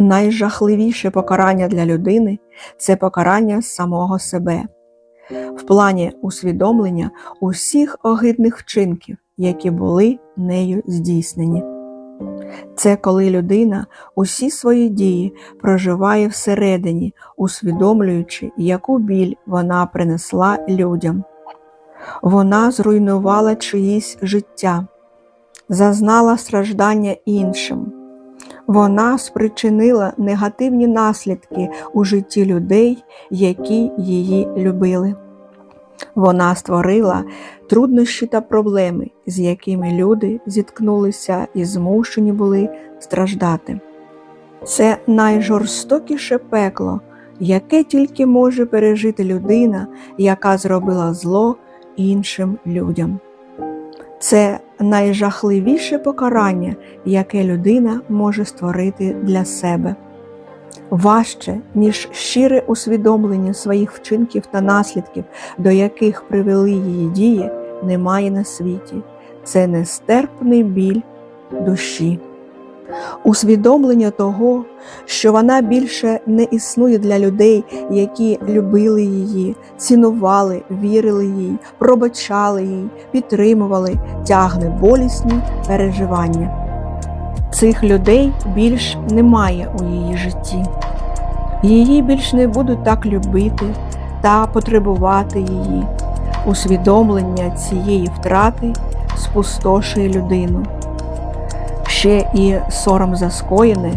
Найжахливіше покарання для людини це покарання самого себе, в плані усвідомлення усіх огидних вчинків, які були нею здійснені. Це коли людина усі свої дії проживає всередині, усвідомлюючи, яку біль вона принесла людям. Вона зруйнувала чиїсь життя, зазнала страждання іншим. Вона спричинила негативні наслідки у житті людей, які її любили. Вона створила труднощі та проблеми, з якими люди зіткнулися і змушені були страждати. Це найжорстокіше пекло, яке тільки може пережити людина, яка зробила зло іншим людям. Це найжахливіше покарання, яке людина може створити для себе. Важче, ніж щире усвідомлення своїх вчинків та наслідків, до яких привели її дії, немає на світі. Це нестерпний біль душі. Усвідомлення того, що вона більше не існує для людей, які любили її, цінували, вірили їй, пробачали їй, підтримували, тягне болісні переживання. Цих людей більш немає у її житті. Її більш не будуть так любити та потребувати її. Усвідомлення цієї втрати спустошує людину. Ще і сором за скоєне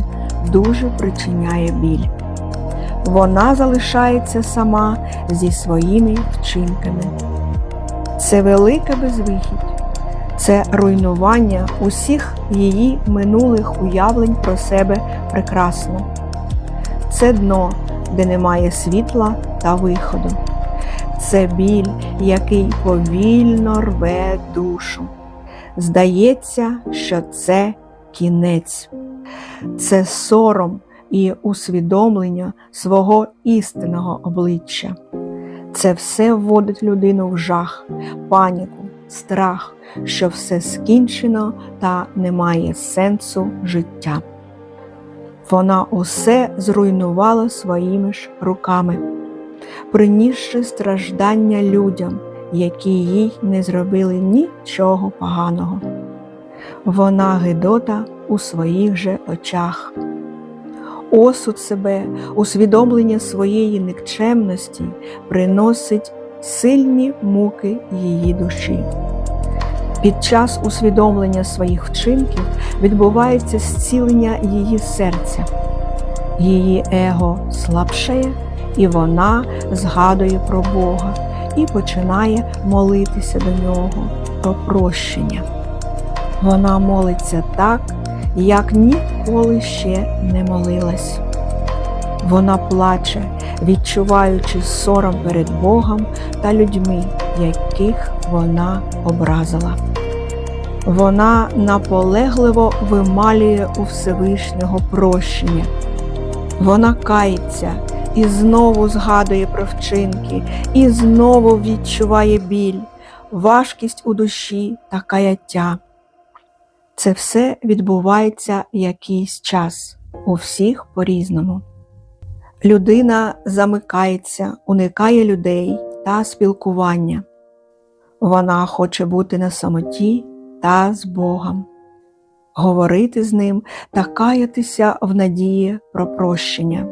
дуже причиняє біль. Вона залишається сама зі своїми вчинками. Це велика безвихідь, це руйнування усіх її минулих уявлень про себе прекрасно. Це дно, де немає світла та виходу. Це біль, який повільно рве душу. Здається, що це кінець, це сором і усвідомлення свого істинного обличчя. Це все вводить людину в жах, паніку, страх, що все скінчено та немає сенсу життя. Вона усе зруйнувала своїми ж руками, принісши страждання людям, які їй не зробили нічого поганого. Вона гидота у своїх же очах. Осуд себе, усвідомлення своєї никчемності приносить сильні муки її душі. Під час усвідомлення своїх вчинків відбувається зцілення її серця, її его слабшає, і вона згадує про Бога і починає молитися до нього про прощення. Вона молиться так, як ніколи ще не молилась. Вона плаче, відчуваючи сором перед Богом та людьми, яких вона образила. Вона наполегливо вималює у Всевишнього прощення. Вона кається і знову згадує про вчинки, і знову відчуває біль, важкість у душі та каяття. Це все відбувається якийсь час, у всіх по-різному. Людина замикається, уникає людей та спілкування. Вона хоче бути на самоті та з Богом, говорити з ним та каятися в надії про прощення.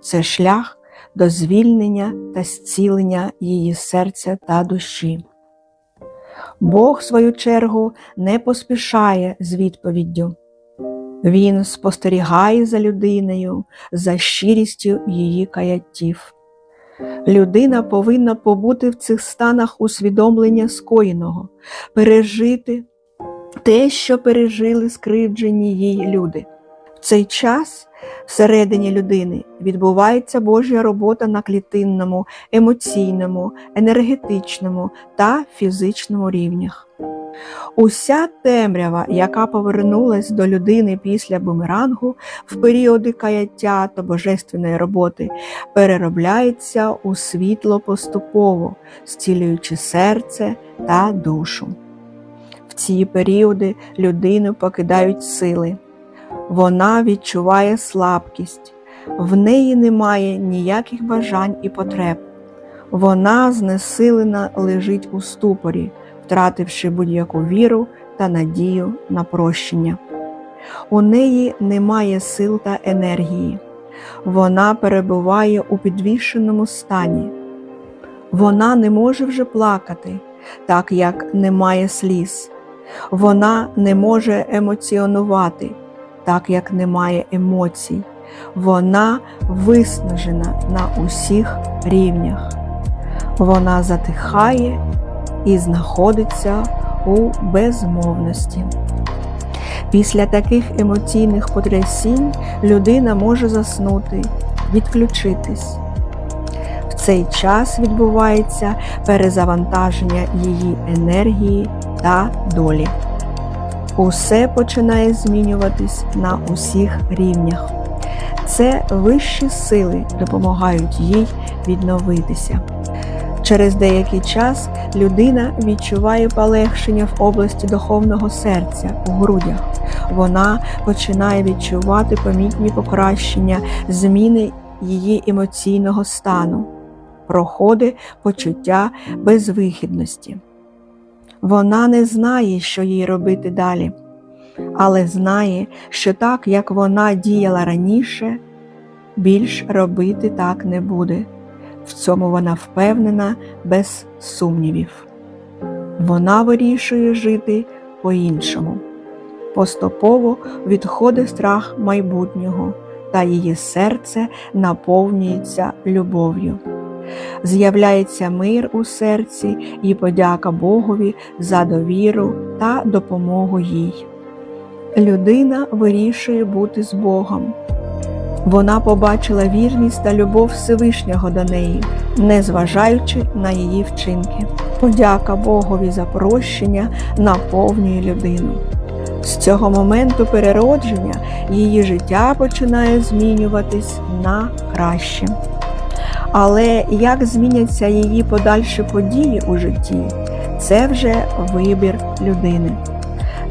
Це шлях до звільнення та зцілення її серця та душі. Бог, в свою чергу, не поспішає з відповіддю. Він спостерігає за людиною, за щирістю її каяттів. Людина повинна побути в цих станах усвідомлення скоєного, пережити те, що пережили скривджені їй люди. Цей час всередині людини відбувається Божа робота на клітинному, емоційному, енергетичному та фізичному рівнях. Уся темрява, яка повернулась до людини після бумерангу в періоди каяття та божественної роботи, переробляється у світло поступово, зцілюючи серце та душу. В ці періоди людину покидають сили, Вона відчуває слабкість, в неї немає ніяких бажань і потреб. Вона знесилена лежить у ступорі, втративши будь-яку віру та надію на прощення. У неї немає сил та енергії. Вона перебуває у підвішеному стані. Вона не може вже плакати, так як немає сліз. Вона не може емоціонувати, так як немає емоцій. Вона виснажена на усіх рівнях. Вона затихає і знаходиться у безмовності. Після таких емоційних потрясінь людина може заснути, відключитись. В цей час відбувається перезавантаження її енергії та долі. Усе починає змінюватись на усіх рівнях. Це вищі сили допомагають їй відновитися. Через деякий час людина відчуває полегшення в області духовного серця у грудях. Вона починає відчувати помітні покращення, зміни її емоційного стану, проходить почуття безвихідності. Вона не знає, що їй робити далі, але знає, що так, як вона діяла раніше, більш робити так не буде. В цьому вона впевнена без сумнівів. Вона вирішує жити по-іншому. Поступово відходить страх майбутнього, та її серце наповнюється любов'ю. З'являється мир у серці і подяка Богові за довіру та допомогу їй. Людина вирішує бути з Богом. Вона побачила вірність та любов Всевишнього до неї, незважаючи на її вчинки. Подяка Богові за прощення наповнює людину. З цього моменту переродження її життя починає змінюватись на краще. Але як зміняться її подальші події у житті, це вже вибір людини.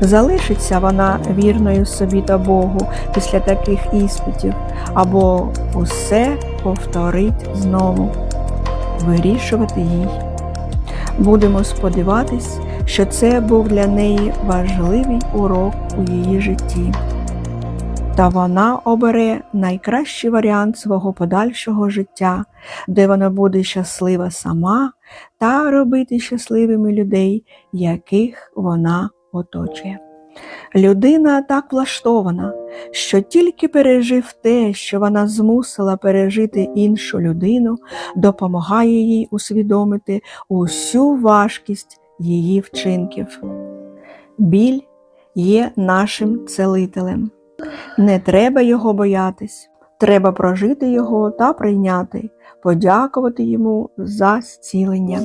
Залишиться вона вірною собі та Богу після таких іспитів, або усе повторить знову, вирішувати їй. Будемо сподіватись, що це був для неї важливий урок у її житті. Та вона обере найкращий варіант свого подальшого життя, де вона буде щаслива сама та робити щасливими людей, яких вона оточує. Людина так влаштована, що тільки пережив те, що вона змусила пережити іншу людину, допомагає їй усвідомити усю важкість її вчинків. Біль є нашим целителем. Не треба його боятись, треба прожити його та прийняти, подякувати йому за зцілення.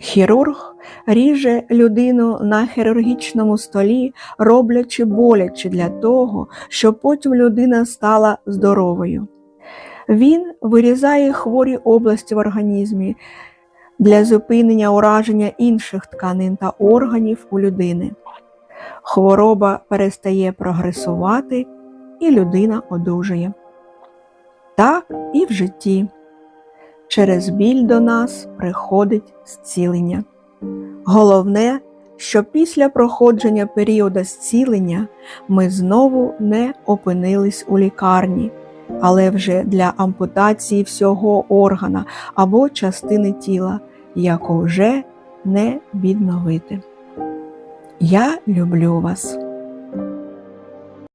Хірург ріже людину на хірургічному столі, роблячи боляче для того, щоб потім людина стала здоровою. Він вирізає хворі області в організмі для зупинення ураження інших тканин та органів у людини. Хвороба перестає прогресувати, і людина одужує. Так і в житті. Через біль до нас приходить зцілення. Головне, що після проходження періоду зцілення ми знову не опинились у лікарні, але вже для ампутації всього органа або частини тіла, яку вже не відновити. Я люблю вас.